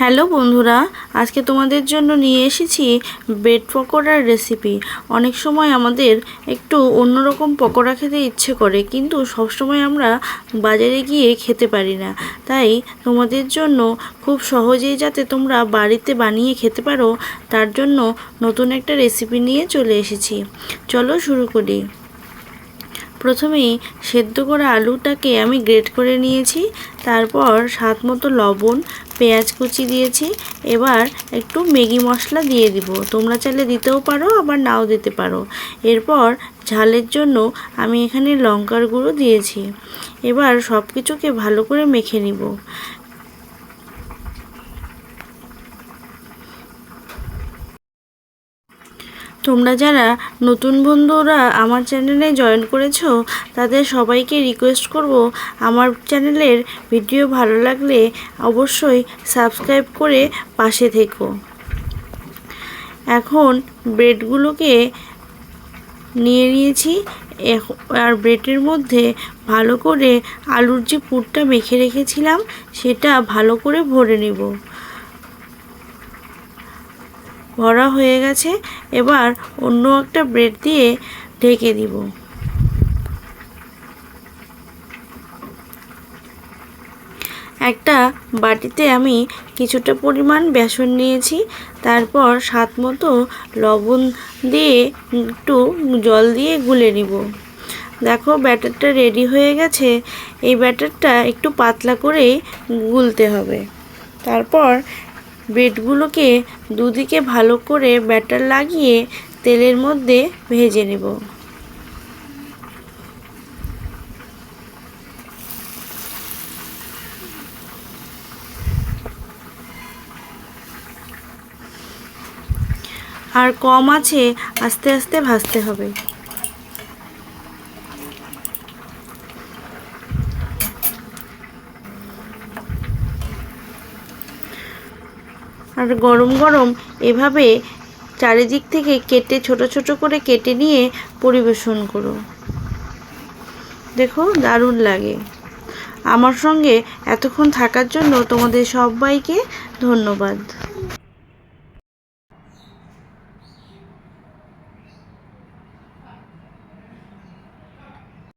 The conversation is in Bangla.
হ্যালো বন্ধুরা, আজকে তোমাদের জন্য নিয়ে এসেছি ব্রেড পকোড়ার রেসিপি অনেক সময় আমাদের একটু অন্যরকম পকোড়া খেতে ইচ্ছে করে, কিন্তু সবসময় আমরা বাজারে গিয়ে খেতে পারি না। তাই তোমাদের জন্য খুব সহজেই যাতে তোমরা বাড়িতে বানিয়ে খেতে পারো, তার জন্য নতুন একটা রেসিপি নিয়ে চলে এসেছি। চলো শুরু করি। প্রথমেই সেদ্ধ করা আলুটাকে আমি গ্রেট করে নিয়েছি, তারপর স্বাদ মতো লবণ, পেঁয়াজ কুচি দিয়েছি, এবার একটু ম্যাগি মশলা দিয়ে দিব। তোমরা চাইলে দিতেও পারো, আবার নাও দিতে পারো। এরপর ঝালের জন্য আমি এখানে লঙ্কার গুঁড়ো দিয়েছি। এবার সব কিছুকে ভালো করে মেখে নিব। তোমরা যারা নতুন বন্ধুরা আমার চ্যানেলে জয়েন করেছ, তাদের সবাইকে রিকোয়েস্ট করব আমার চ্যানেলের ভিডিও ভালো লাগলে অবশ্যই সাবস্ক্রাইব করে পাশে থেকো। এখন ব্রেডগুলোকে নিয়ে নিয়েছি আর ব্রেডের মধ্যে ভালো করে আলুর যে পুরটা মেখে রেখেছিলাম, সেটা ভালো করে ভরে নেব। ভরা হয়ে গেছে, এবার অন্য একটা ব্রেড দিয়ে ঢেকে দিব। একটা বাটিতে আমি কিছুটা পরিমাণ বেসন নিয়েছি, তারপর স্বাদ মতো লবণ দিয়ে একটু জল দিয়ে গুলে নিব। দেখো, ব্যাটারটা রেডি হয়ে গেছে, এই ব্যাটারটা একটু পাতলা করে গুলতে হবে। তারপর ব্রেডগুলোকে দুদিকে ভালো করে ব্যাটার লাগিয়ে তেলের মধ্যে ভেজে নেব। আর কম আছে, আস্তে আস্তে ভাজতে হবে। আর গরম গরম এভাবে চারিদিক থেকে কেটে, ছোট ছোট করে কেটে নিয়ে পরিবেশন করো। দেখো, দারুণ লাগে। আমার সঙ্গে এতক্ষণ থাকার জন্য তোমাদের সবাইকে ধন্যবাদ।